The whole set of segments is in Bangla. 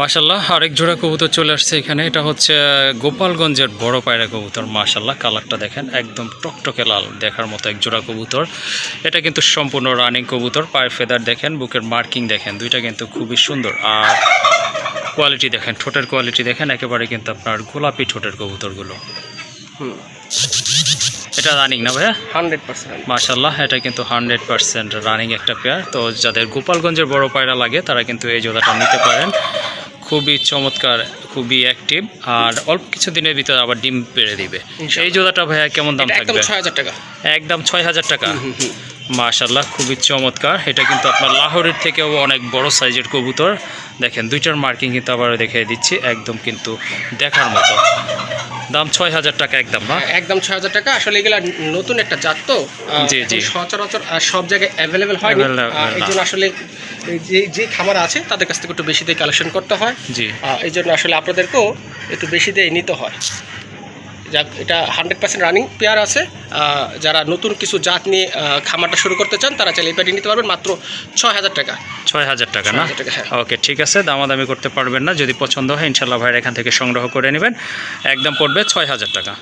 মাশাল্লাহ আরেক জোড়া কবুতর চলে আসছে এখানে। এটা হচ্ছে গোপালগঞ্জের বড় পায়রা কবুতর মাশাল্লাহ কালারটা দেখেন একদম টকটকে লাল দেখার মতো এক জোড়া কবুতর। এটা কিন্তু সম্পূর্ণ রানিং কবুতর পায়ের ফেদার দেখেন বুকের মার্কিং দেখেন দুইটা কিন্তু খুবই সুন্দর। আর কোয়ালিটি দেখেন ঠোঁটের কোয়ালিটি দেখেন একেবারে কিন্তু আপনার গোলাপি ঠোঁটের কবুতরগুলো। এটা রানিং না ভাইয়া? Hundred percent. মাশাল্লাহ এটা কিন্তু হান্ড্রেড পার্সেন্ট রানিং একটা পেয়ার। তো যাদের গোপালগঞ্জের বড় পায়রা লাগে তারা কিন্তু এই জোড়াটা নিতে পারেন। খুবই চমৎকার খুবই অ্যাক্টিভ আর অল্প কিছু দিনের ভিতরে আবার ডিম পেড়ে দিবে। সেই জোড়াটা ভাইয়া কেমন দাম থাকবে? ছয় হাজার টাকা। একদম ছয় হাজার টাকা। মাশাল্লাহ খুবই চমৎকার। এটা কিন্তু আপনার লাহোরের থেকেও অনেক বড় সাইজের কবুতর। দেখেন দুইটার মার্কিং কিন্তু আবার দেখিয়ে দিচ্ছি একদম কিন্তু দেখার মতো। দাম ছয় হাজার টাকা একদম না? একদম ছয় হাজার টাকা। আসলে এগুলা নতুন একটা জাত তো। জি, জি। সচরাচর আর সব জায়গায় অ্যাভেলেবেল হয় এই। জন্য আসলে এই যে যে খাবার আছে তাদের কাছ থেকে একটু বেশি দিয়ে কালেকশন করতে হয়। জি। এই জন্য আসলে আপনাদেরকেও একটু বেশি দিয়ে নিতে হয়। যাক এটা হান্ড্রেড পার্সেন্ট রানিং পেয়ার আছে। যারা নতুন কিছু জাত নিয়ে খামারটা শুরু করতে চান তারা চাইলে এই নিতে পারবেন মাত্র ছয় হাজার টাকা। ছয় হাজার টাকা না? 6,000 টাকা, হ্যাঁ। ওকে ঠিক আছে দামাদামি করতে পারবেন না। যদি পছন্দ হয় ইনশাল্লাহ ভাইয়ের এখান থেকে সংগ্রহ করে নেবেন। একদম পড়বে ছয় হাজার টাকা।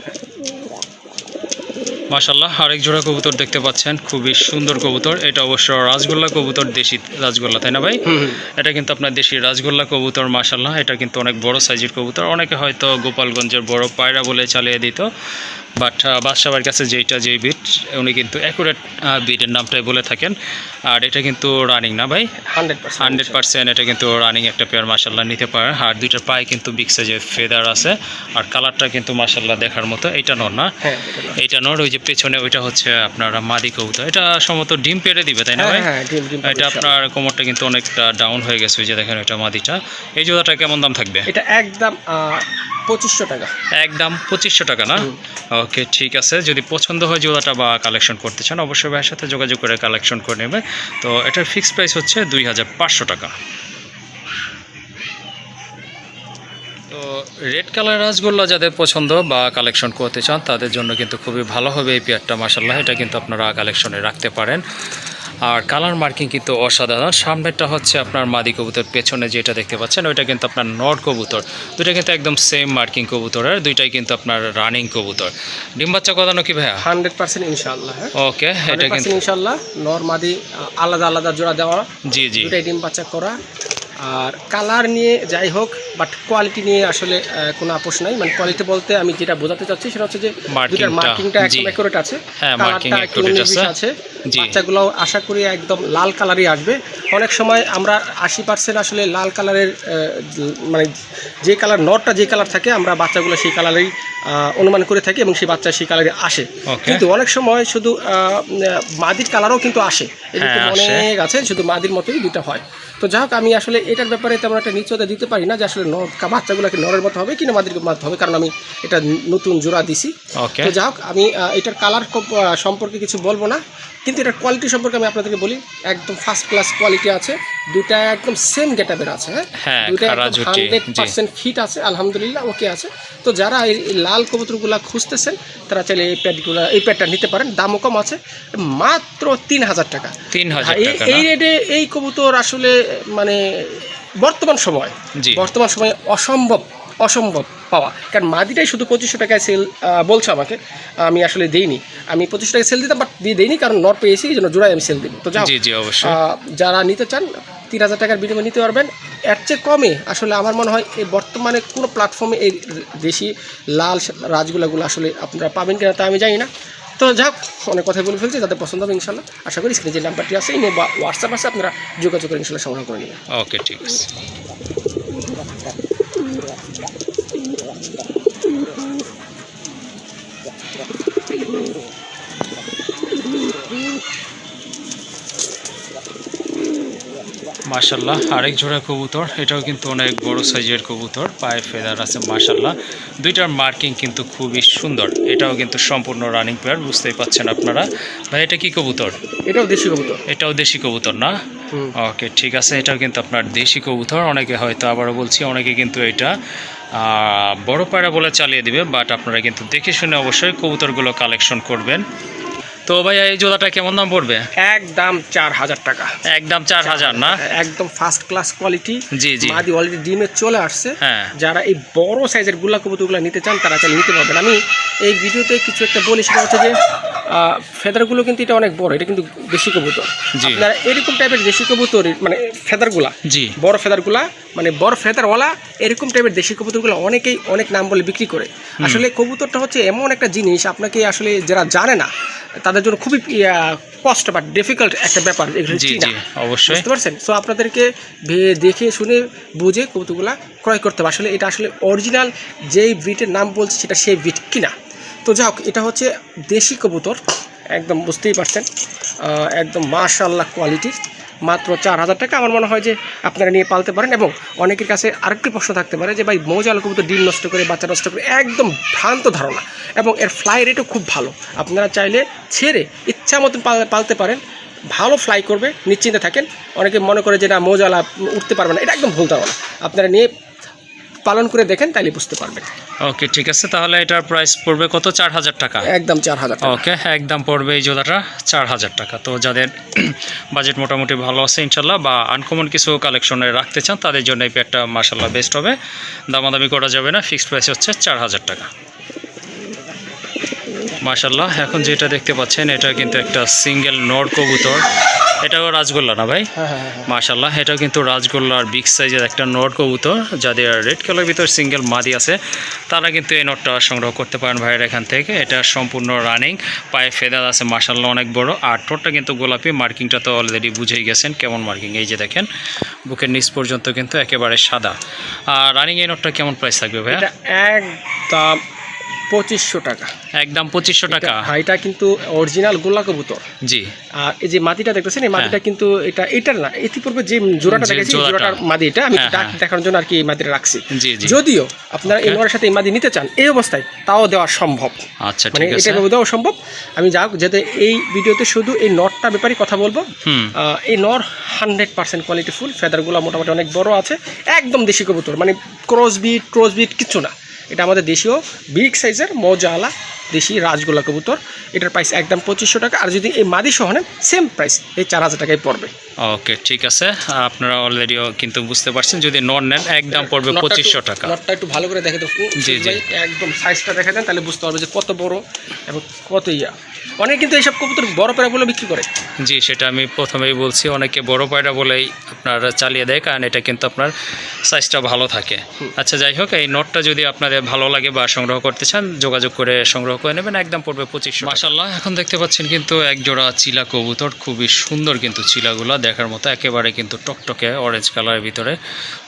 মাশাল্লাহ আরেক জোড়া কবুতর দেখতে পাচ্ছেন খুবই সুন্দর কবুতর। এটা অবশ্য রাজগোল্লা কবুতর দেশি রাজগোল্লা তাই না ভাই? এটা কিন্তু আপনার দেশি রাজগোল্লা কবুতর মাসাল্লাহ এটা কিন্তু অনেক বড় সাইজের কবুতর। অনেকে হয়তো গোপালগঞ্জের বড় পায়রা বলে চালিয়ে দিত। বাট বাদশাবার কাছে যেইটা যেই বিট উনি কিন্তু অ্যাকুরেট বিটের নামটাই বলে থাকেন। আর এটা কিন্তু রানিং না ভাই? Hundred percent. এটা কিন্তু রানিং একটা পেয়ার মার্শাল্লাহ নিতে পারেন। আর দুইটার পায়ে কিন্তু বিগ সাইজের ফেদার আছে। আর কালারটা কিন্তু মাসাল্লাহ দেখার মতো। এটা নর না? হ্যাঁ এটা। নর। ওই যে পেছনে ওইটা হচ্ছে আপনার মাদি কবুতর। এটা সম্ভবত ডিম পেড়ে দিবে তাই না হ্যাঁ ভাই? হ্যাঁ এটা আপনার কোমরটা কিন্তু অনেকটা ডাউন হয়ে গেছে ওই যে দেখেন ওইটা মাদিটা। এই জোড়াটা কেমন দাম থাকবে? এটা একদম পঁচিশশো টাকা। একদম পঁচিশশো টাকা না? ওকে ঠিক আছে। যদি পছন্দ হয় জোড়াটা বা কালেকশন করতে চান অবশ্যই ভাইয়ের সাথে যোগাযোগ করে কালেকশন করে নেবে। তো এটার ফিক্সড প্রাইস হচ্ছে দুই হাজার পাঁচশো টাকা। তো রেড কালার রাসগোল্লা যাদের পছন্দ বা কালেকশন করতে চান তাদের জন্য কিন্তু খুবই ভালো হবে এই পেয়ারটা মাসাল্লাহ এটা কিন্তু আপনারা কালেকশনে রাখতে পারেন। আর কালার মার্কিং কিন্তু অসাধারণ। সামনেরটা হচ্ছে আপনার মাদি কবুতর পেছনে যেটা দেখতে পাচ্ছেন ওইটা কিন্তু আপনার নট কবুতর। দুইটা কিন্তু একদম সেম মার্কিং কবুতরের দুইটাই কিন্তু আপনার রানিং কবুতর। ডিম বাচ্চা কদানো কি ভাইয়া? হান্ড্রেড পার্সেন্ট ইনশাআল্লাহ হ্যাঁ। ওকে এটা কিন্তু ইনশাল্লাহ নর মাদি আলাদা আলাদা জোড়া দেওয়া। জি জি। দুটাই ডিম বাচ্চা করা। আর কালার নিয়ে যাই হোক বাট কোয়ালিটি নিয়ে আসলে কোনো আপোষ নাই। মানে কোয়ালিটি বলতে আমি যেটা বোঝাতে চাচ্ছি সেটা হচ্ছে যে দুটার মার্কিংটা একদম অ্যাকুরেট আছে। হ্যাঁ, marking কালারটা একটু আছে। বাচ্চাগুলো আশা করি একদম লাল কালারই আসবে। অনেক সময় আমরা আশি পার্সেন্ট আসলে লাল কালারের মানে যে কালার নটটা যে কালার থাকে আমরা বাচ্চাগুলো সেই কালারেই আহ, অনুমান করে থাকি এবং সেই বাচ্চা সেই কালারে আসে। কিন্তু অনেক সময় শুধু আহ, মাদির কালারও কিন্তু আসে। এরকম হ্যাঁ, অনেক আছে শুধু মাদির মতোই দুটো হয়। তো যাই হোক আমি আসলে এটার ব্যাপারে তেমন একটা নিশ্চয়তা দিতে পারি না যে আসলে বাচ্চাগুলোকে নরের মতো হবে কিনা মাদির মতো হবে কারণ আমি এটা নতুন জোড়া দিছি। তো যাই হোক আমি এটার কালার সম্পর্কে কিছু বলব না কিন্তু এটার কোয়ালিটি সম্পর্কে আমি আপনাদেরকে বলি একদম ফার্স্ট ক্লাস কোয়ালিটি আছে দুইটা একদম সেম গেটাবের আছে হ্যাঁ? হ্যাঁ, দুইটা হান্ড্রেড পার্সেন্ট ফিট আছে আলহামদুলিল্লাহ ওকে আছে। তো যারা এই লাল কবুতরগুলা খুঁজতেছেন তারা চাইলে এই প্যাডগুলো এই প্যাডটা নিতে পারেন দামও কম আছে মাত্র তিন হাজার টাকা। তিন হাজার হ্যাঁ, এই- রেটে এই কবুতর আসলে মানে বর্তমান সময় জি। বর্তমান সময়ে অসম্ভব অসম্ভব পাওয়া। কারণ মাদিটাই শুধু পঁচিশশো টাকায় সেল বলছে আমাকে আমি আসলে দেইনি। আমি পঁচিশশো টাকায় সেল দিতাম বাট দিয়ে দেইনি কারণ নট পেয়েছি এই জন্য জোড়ায় আমি সেল দিব তো অবশ্যই। যারা নিতে চান তিন হাজার টাকার বিনিময়ে নিতে পারবেন। এর চেয়ে কমে আসলে আমার মনে হয় এই বর্তমানে কোনো প্ল্যাটফর্মে এই দেশি লাল রাজগুলাগুলো আসলে আপনারা পাবেন কিনা তা আমি জানি না। তো যাক অনেক কথাই বলে ফেলছি তাদের পছন্দ হবে ইনশাল্লাহ। আশা করি স্ক্রিনে যে নাম্বারটি আছে এই নিয়ে বা হোয়াটসঅ্যাপ আছে আপনারা যোগাযোগ করে ইনশাল্লাহ সংগ্রহ করে নেবেন। ওকে ঠিক আছে। মাশাল্লাহ আরেক জোড়া কবুতর এটাও কিন্তু অনেক বড় সাইজের কবুতর পায়ে ফেদার আছে মার্শাল্লাহ দুইটার মার্কিং কিন্তু খুবই সুন্দর এটাও কিন্তু সম্পূর্ণ রানিং পেয়ার বুঝতেই পাচ্ছেন আপনারা। ভাই এটা কি কবুতর? এটাও দেশি কবুতর। এটাও দেশি কবুতর না? ওকে ঠিক আছে এটাও কিন্তু আপনার দেশি কবুতর অনেকে হয়তো আবারও বলছি অনেকে কিন্তু এটা বড় পায়রা বলে চালিয়ে দিবে বাট আপনারা কিন্তু দেখে শুনে অবশ্যই কবুতরগুলো কালেকশন করবেন। তো ভাইয়া এই জোড়াটা কেমন দাম পড়বে? একদম চার হাজার টাকা। একদম চার হাজার না? একদম ফার্স্ট ক্লাস কোয়ালিটি জি জি। মাদি অলরেডি ডিমে চলে আসছে। হ্যাঁ। যারা এই বড় সাইজেরগুলা কবুতরগুলো নিতে চান তারা চাইলে নিতে পারবেন। আমি এই ভিডিওতে কিছু একটা বলি সেটা হচ্ছে যে ফেদারগুলো কিন্তু এটা অনেক বড় এটা কিন্তু দেশি কবুতর। আপনারা এরকম টাইপের দেশি কবুতর মানে ফেদারগুলা জি। বড় ফেদারগুলা মানে বড় ফেদারওয়ালা এরকম টাইপের দেশি কবুতরগুলো অনেকেই অনেক নাম বলে বিক্রি করে। আসলে কবুতরটা হচ্ছে এমন একটা জিনিস আপনাকে আসলে যারা জানে না তাদের জন্য খুবই কষ্ট বা ডিফিকাল্ট একটা ব্যাপার এগুলো অবশ্যই। বুঝতে পারছেন? সো আপনাদেরকে দেখে শুনে বুঝে কৌতুকগুলো ক্রয় করতে হবে। আসলে এটা আসলে অরিজিনাল যেই ব্রিটের নাম বলছে সেটা সেই ব্রিট কিনা। তো যাই হোক এটা হচ্ছে দেশি কবুতর। একদম বুঝতেই পারছেন। একদম মাশাল্লাহ কোয়ালিটির মাত্র চার হাজার টাকা। আমার মনে হয় যে আপনারা নিয়ে পালতে পারেন এবং অনেকের কাছে আরেকটি প্রশ্ন থাকতে পারে যে ভাই মৌজাল কবুতর ডিম নষ্ট করে, বাচ্চা নষ্ট করে, একদম ভ্রান্ত ধারণা এবং এর ফ্লাই রেটও খুব ভালো। আপনারা চাইলে ছেড়ে ইচ্ছা মতন পালতে পারেন, ভালো ফ্লাই করবে, নিশ্চিন্তে থাকেন। অনেকে মনে করে যে না মৌজালা উঠতে পারবে না, এটা একদম ভুল ধারণা। আপনারা নিয়ে পালন করে দেখেন তাহলে বুঝতে পারবেন। ওকে ঠিক আছে তাহলে এটার প্রাইস পড়বে কত? চার হাজার টাকা। একদম চার হাজার। ওকে একদম পড়বে এই জোড়াটা চার হাজার টাকা। তো যাদের বাজেট মোটামুটি ভালো আছে ইনশাল্লাহ বা আনকমন কিছু কালেকশনে রাখতে চান তাদের জন্য এই প্যাকটা মার্শাল্লাহ বেস্ট হবে। দামাদামি করা যাবে না ফিক্সড প্রাইস হচ্ছে চার হাজার টাকা। মার্শাল্লাহ এখন যেটা দেখতে পাচ্ছেন এটা কিন্তু একটা সিঙ্গেল নর কবুতর। এটাও রাজগোল্লা না ভাই? হ্যাঁ হ্যাঁ হ্যাঁ। মাশাল্লাহ এটা কিন্তু রাজগোল্লার বিগ সাইজের একটা নট কবুতর যাদের রেড কালার ভিতর সিঙ্গেল মাদি আছে। তারা কিন্তু এই নটটা সংগ্রহ করতে পারেন ভাইয়ের এখান থেকে। এটা সম্পূর্ণ রানিং পায়ে ফেদার আছে মাশাল্লাহ অনেক বড়। আর ঠোঁটটা কিন্তু গোলাপি মার্কিংটা তো অলরেডি বুঝেই গেছেন কেমন মার্কিং এই যে দেখেন বুকের নিচ পর্যন্ত কিন্তু একেবারে সাদা। আর রানিং এই নটটা কেমন প্রাইস থাকবে ভাইয়া? একদম পঁচিশশো টাকা। একদম পঁচিশশো টাকা। হ্যাঁ, এটা কিন্তু অরিজিনাল গোল্লা কবুতর। জি। আর এই যে মাটিটা দেখতেছেন এই মাটিটা কিন্তু এটা এটার না ইতিপূর্বে যে জোড়াটা হ্যাঁ। দেখেছি জোড়াটার মাদি এটা আমি হ্যাঁ, ডাক হ্যাঁ। দেখানোর জন্য আর কি এই মাদিটা রাখছি। যদিও আপনারা এই নরের সাথে এই মাদি নিতে চান এই অবস্থায় তাও দেওয়া সম্ভব। আচ্ছা মানে এটা দেওয়া সম্ভব। আমি যাক যাতে এই ভিডিওতে শুধু এই নটটা ব্যাপারে কথা বলব। এই নর হান্ড্রেড পার্সেন্ট কোয়ালিটি ফুল ফেদারগুলো মোটামুটি অনেক বড় আছে একদম দেশি কবুতর মানে ক্রস বিট ক্রস বিট কিছু না। এটা আমাদের দেশীয় বিগ সাইজের মজালা দেশি রাজগোলা কবুতর। এটার প্রাইস একদম পঁচিশশো টাকা। আর যদি এই মাদি সহ নেন সেম প্রাইস এই চার হাজার টাকায় পড়বে। ওকে ঠিক আছে। আপনারা অলরেডিও কিন্তু বুঝতে পারছেন যদি নন নেন একদম পড়বে পঁচিশশো টাকা। নটটা একটু ভালো করে দেখে তো জি, জি। একদম সাইজটা দেখে দেন তাহলে বুঝতে পারবে যে কত বড় এবং কত ইয়া। অনেকে কিন্তু এইসব কবুতর বড় পেরা বলে বিক্রি করে। জি সেটা আমি প্রথমেই বলছি অনেকে বড় পায়রা বলেই আপনার চালিয়ে দেয় কারণ এটা কিন্তু আপনার সাইজটা ভালো থাকে। আচ্ছা যাই হোক এই নোটটা যদি আপনাদের ভালো লাগে বা সংগ্রহ করতে চান যোগাযোগ করে সংগ্রহ করে নেবেন একদম পড়বে পঁচিশশো মাসাল্লাহ এখন দেখতে পাচ্ছেন কিন্তু এক জোড়া চিলা কবুতর খুবই সুন্দর কিন্তু চিলাগুলো দেখার মতো একেবারে কিন্তু টকটকে অরেঞ্জ কালারের ভিতরে।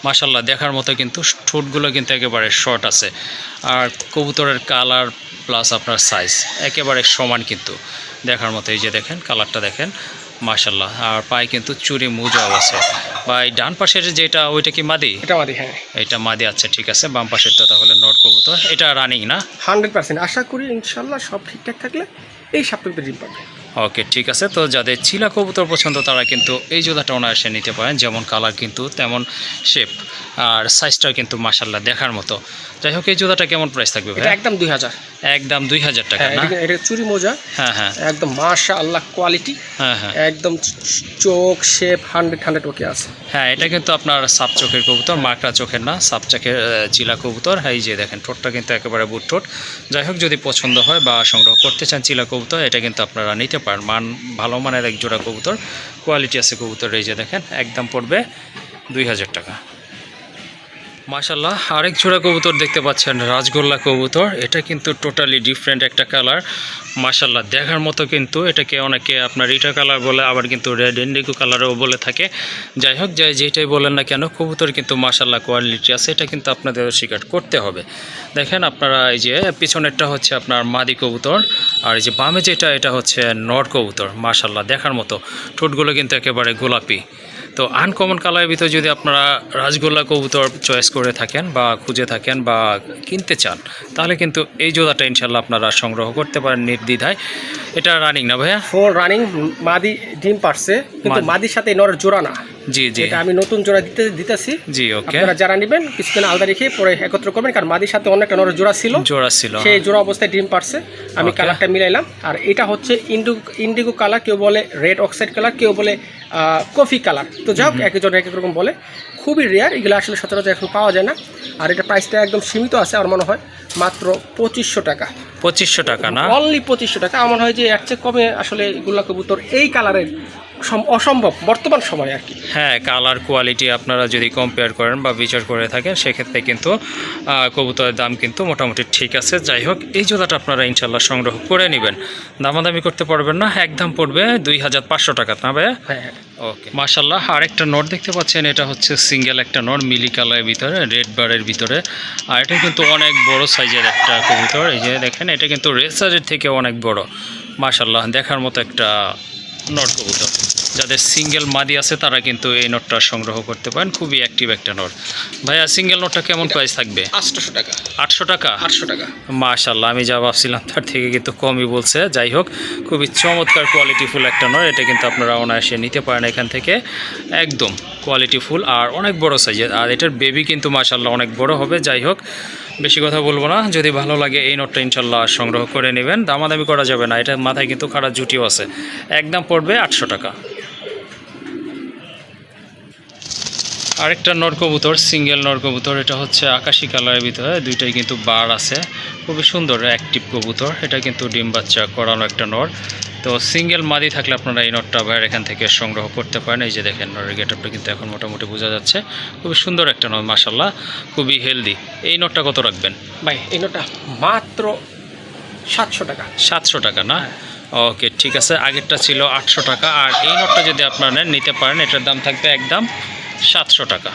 মাসাল্লাহ দেখার মতো কিন্তু ঠোঁটগুলো কিন্তু একেবারে শর্ট আছে। আর কবুতরের কালার প্লাস আপনার সাইজ একেবারে সমান কিন্তু। দেখার মতো এই যে দেখেন কালারটা দেখেন মাশাল্লাহ আর পায়ে কিন্তু চুরি মোজাও আছে। বা এই ডান পাশের যেটা ওইটা কি মাদি? এটা মাদি হ্যাঁ। এটা মাদি আচ্ছা ঠিক আছে। বাম পাশেরটা তাহলে নোট করব তো। এটা রানিং না? Hundred percent. আশা করি ইনশাল্লাহ সব ঠিকঠাক থাকলে এই সপ্তাহে ডিম পাবে। ওকে ঠিক আছে। তো যাদের চিলা কবুতর পছন্দ তারা কিন্তু এই জোড়াটা অনায়াসে নিতে পারেন। যেমন কালার কিন্তু তেমন শেপ আর সাইজটাও কিন্তু মাশাল্লাহ দেখার মতো। যাই হোক এই জোড়াটা কেমন প্রাইস থাকবে ভাই একদম দুই হাজার। একদম দুই হাজার টাকা হ্যাঁ না? এটা- এটা চুরি মোজা। হ্যাঁ হ্যাঁ। একদম মাশা আল্লাহ কোয়ালিটি হ্যাঁ হ্যাঁ। একদম চোখ শেপ হান্ড্রেড হান্ড্রেড ওকে আছে। হ্যাঁ এটা কিন্তু আপনার সাপ চোখের কবুতর মাকড়া চোখের না সাপ চোখের চিলা কবুতর। হ্যাঁ এই যে দেখেন ঠোঁটটা কিন্তু একেবারে বুট ঠোঁট। যাই হোক যদি পছন্দ হয় বা সংগ্রহ করতে চান চিলা কবুতর এটা কিন্তু আপনারা নিতে পারেন মান, ভালো মানের এক জোড়া কবুতর কোয়ালিটি আছে কবুতর এই যে দেখেন, একদম পড়বে দুই হাজার টাকা। মাশাল্লাহ আরেক জোড়া কবুতর দেখতে পাচ্ছেন, রাজগোল্লা কবুতর। এটা কিন্তু টোটালি ডিফারেন্ট একটা কালার মাশাল্লাহ দেখার মতো কিন্তু এটাকে অনেকে আপনার ইটা কালার বলে, আবার কিন্তু রেড ইন্ডিগো কালারও বলে থাকে। যাই হোক, যাই যেটাই বলেন না কেন, কবুতর কিন্তু মাশাল্লাহ কোয়ালিটি আছে, এটা কিন্তু আপনাদের স্বীকার করতে হবে। দেখেন আপনারা, এই যে পিছনেরটা হচ্ছে আপনার মাদি কবুতর, আর এই যে বামে যেটা, এটা হচ্ছে নর কবুতর মাশাল্লাহ দেখার মতো। ঠোঁটগুলো কিন্তু একেবারে গোলাপি। তো আনকমন কালারের ভিতরে যদি আপনারা রাজগোল্লা কবুতর চয়েস করে থাকেন বা খুঁজে থাকেন বা কিনতে চান তাহলে কিন্তু এই জোড়াটা ইনশাল্লাহ আপনারা সংগ্রহ করতে পারেন নির্দ্বিধায়। এটা রানিং না ভাইয়া? ফোর রানিং মাদি ডিম পারছে কিন্তু মাদির সাথে নরের জোড়া না। জি জি। এটা আমি নতুন জোড়া দিতে দিতেছি। জি ওকে। আপনারা যারা নেবেন কিছুদিন আলাদা রেখে পরে একত্র করবেন কারণ মাদির সাথে অনেকটা নর জোড়া ছিল। জোড়া ছিল সেই জোড়া অবস্থায় ডিম পারছে। আমি কালারটা মিলাইলাম। আর এটা হচ্ছে ইন্ডু ইন্ডিগো কালার কেউ বলে রেড অক্সাইড কালার কেউ বলে কফি কালার। তো যাই হোক এক একজন এক এক রকম বলে। খুবই রেয়ার এগুলো আসলে সচরাচর এখন পাওয়া যায় না। আর এটা প্রাইসটা একদম সীমিত আছে আমার মনে হয় মাত্র পঁচিশশো টাকা। পঁচিশশো টাকা না? অনলি পঁচিশশো টাকা। আমার হয় যে এর চেয়ে কমে আসলে এগুলা কবুতর এই কালারের অসম্ভব বর্তমান সময় আর কি। হ্যাঁ কালার কোয়ালিটি আপনারা যদি কম্পেয়ার করেন বা বিচার করে থাকেন সেক্ষেত্রে কিন্তু কবুতরের দাম কিন্তু মোটামুটি ঠিক আছে। যাই হোক এই জোড়াটা আপনারা ইনশাল্লাহ সংগ্রহ করে নেবেন। দামাদামি করতে পারবেন না একদম পড়বে দুই হাজার পাঁচশো টাকা না ভাইয়া? হ্যাঁ হ্যাঁ। ওকে। মাশাল্লাহ আরেকটা নোট দেখতে পাচ্ছেন এটা হচ্ছে সিঙ্গেল একটা নোট মিলি কালারের ভিতরে রেড বারের ভিতরে। আর এটা কিন্তু অনেক বড় সাইজের একটা কবুতর এই যে দেখেন এটা কিন্তু রেসারের থেকে অনেক বড়। মাশাল্লাহ দেখার মতো একটা নট কবুতর। যাদের সিঙ্গেল মাদি আছে তারা কিন্তু এই নোটটা সংগ্রহ করতে পারেন। খুবই অ্যাক্টিভ একটা নোট ভাইয়া সিঙ্গেল নোটটা কেমন প্রাইস থাকবে? আটশো টাকা। আটশো টাকা? আটশো টাকা। মাশাল্লাহ আমি যা ভাবছিলাম তার থেকে কিন্তু কমই বলছে। যাই হোক খুবই চমৎকার কোয়ালিটিফুল একটা নয় এটা কিন্তু আপনারা অনায়াসে নিতে পারেন এখান থেকে। একদম কোয়ালিটিফুল আর অনেক বড় সাইজের আর এটার বেবি কিন্তু মাশাল্লাহ অনেক বড় হবে। যাই হোক বেশি কথা বলব না। যদি ভালো লাগে এই নোটটা ইনশাল্লাহ সংগ্রহ করে নেবেন। দামাদামি করা যাবে না। এটা মাথায় কিন্তু খারাপ জুটিও আছে। একদম পড়বে আটশো টাকা। আরেকটা নরকবুতর, সিঙ্গেল নরকবুতর, এটা হচ্ছে আকাশি কালারের ভিতরে। দুইটাই কিন্তু বার আছে। খুবই সুন্দর অ্যাক্টিভ কবুতর। এটা কিন্তু ডিম বাচ্চা করানো একটা নর। তো সিঙ্গেল মাদি থাকলে আপনারা এই নটটা বাইরে এখান থেকে সংগ্রহ করতে পারেন। এই যে দেখেন নরের গেটআপটা কিন্তু এখন মোটামুটি বোঝা যাচ্ছে। খুবই সুন্দর একটা নর মাসাল্লাহ খুবই হেলদি। এই নটটা কত রাখবেন? ভাই এই নোটটা মাত্র সাতশো টাকা। সাতশো টাকা না? ওকে ঠিক আছে। আগেরটা ছিল আটশো টাকা। আর এই নোটটা যদি আপনারা নিতে পারেন এটার দাম থাকবে একদম সাতশো টাকা।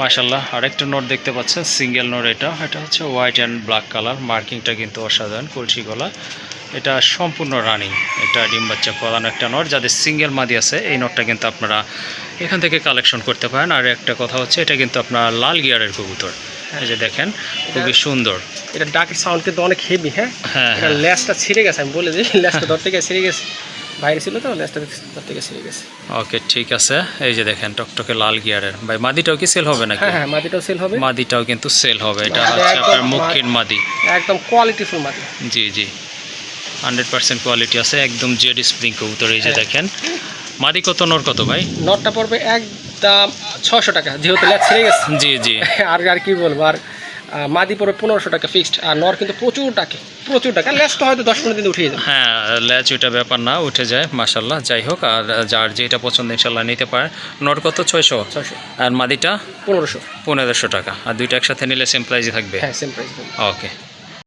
মাশাল্লাহ আরেকটা নোট দেখতে পাচ্ছেন সিঙ্গেল নোট এটা। এটা হচ্ছে হোয়াইট অ্যান্ড ব্ল্যাক কালার মার্কিংটা কিন্তু অসাধারণ কলসি গলা। এটা সম্পূর্ণ রানিং এটা ডিম বাচ্চা করানো একটা নোট। যাদের সিঙ্গেল মাদি আছে এই নোটটা কিন্তু আপনারা এখান থেকে কালেকশন করতে পারেন। আর একটা কথা হচ্ছে এটা কিন্তু আপনার লাল গিয়ারের কবুতর। এই যে দেখেন খুবই সুন্দর। এটা ডাকের সাউন্ড কিন্তু অনেক হেভি হ্যাঁ? হ্যাঁ হ্যাঁ। ল্যাসটা ছিঁড়ে গেছে আমি বলে দিই ল্যাসটা ধর থেকে ছিঁড়ে গেছে। বাইরে ছিল তো ধর থেকে ছিঁড়ে গেছে। ওকে ঠিক আছে। এই যে দেখেন টকটকে লাল গিয়ারের ভাই মাদিটাও কি সেল হবে নাকি? হ্যাঁ হ্যাঁ মাটিটাও সেল হবে। মাদিটাও কিন্তু সেল হবে। এটা হচ্ছে আপনার মা- মুখের মাদি। একদম কোয়ালিটিফুল মাটি জি জি। হান্ড্রেড পার্সেন্ট কোয়ালিটি আছে একদম জেড স্প্রিং কবুতর এই যে হ্যাঁ। দেখেন। মাদি কত নর কত ভাই? নটটা পড়বে একদম ছশো টাকা যেহেতু ল্যাস ছিঁড়ে গেছে। জি জি। আর আর কি বলব আর মাদি পড়বে পনেরোশো টাকা ফিক্সড আর নর কিন্তু প্রচুর টাকা প্রচুর টাকা ল্যাসটা হয়তো দশ পনেরো দিন উঠে যাবে। হ্যাঁ ল্যাচ ওইটা ব্যাপার না উঠে যায় মাসাল্লাহ যাই হোক আর যার যেটা পছন্দ ইনশাল্লাহ নিতে পারে। নর কত? ছয়শো। আর মাদিটা? পনেরোশো। পনেরোশো টাকা। আর দুইটা একসাথে নিলে সেম প্রাইজই থাকবে? হ্যাঁ সেম প্রাইজ ওকে